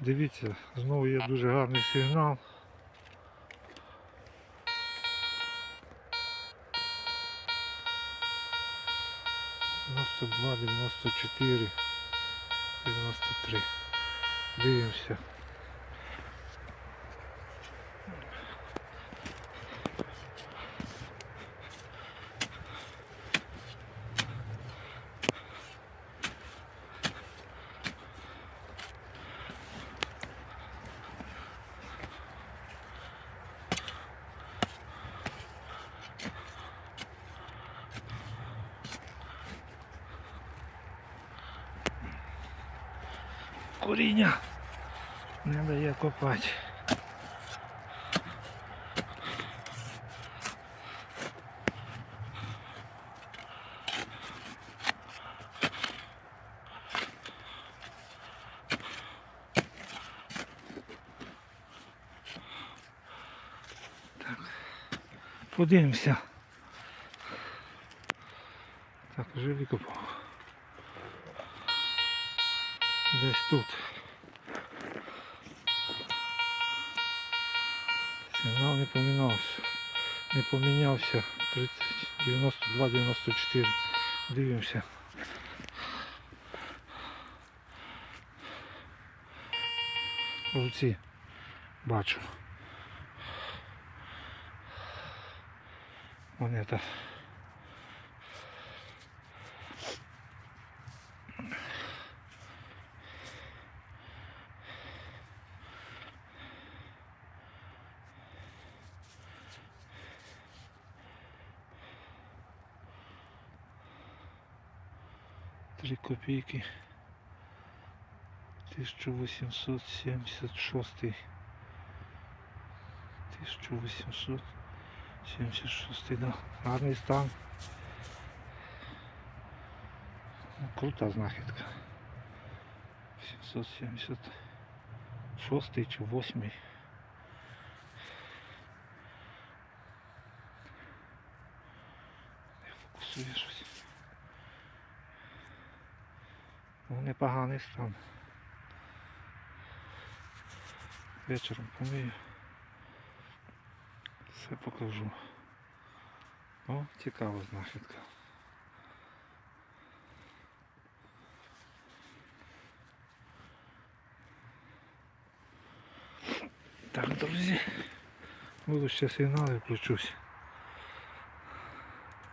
Дивіться, знову є дуже гарний сигнал. Дев'яносто два, дев'яносто чотири, дев'яносто три. Дивимося. Коріння не дає копати. Подивимося. Так, вже викопав. Десь тут. Сигнал не помінявся. Не помінявся. 30, 92, 94. Дивимося. Руці бачу. Монета. Три копейки. 1876. 1876, да. Гарний стан. Ну, Крута знахідка. 776 чи 8. Не фокусує Ну, непоганий стан. Вечором помию. Все покажу. О, цікава знахідка. Так, друзі, буду ще сигнали включусь.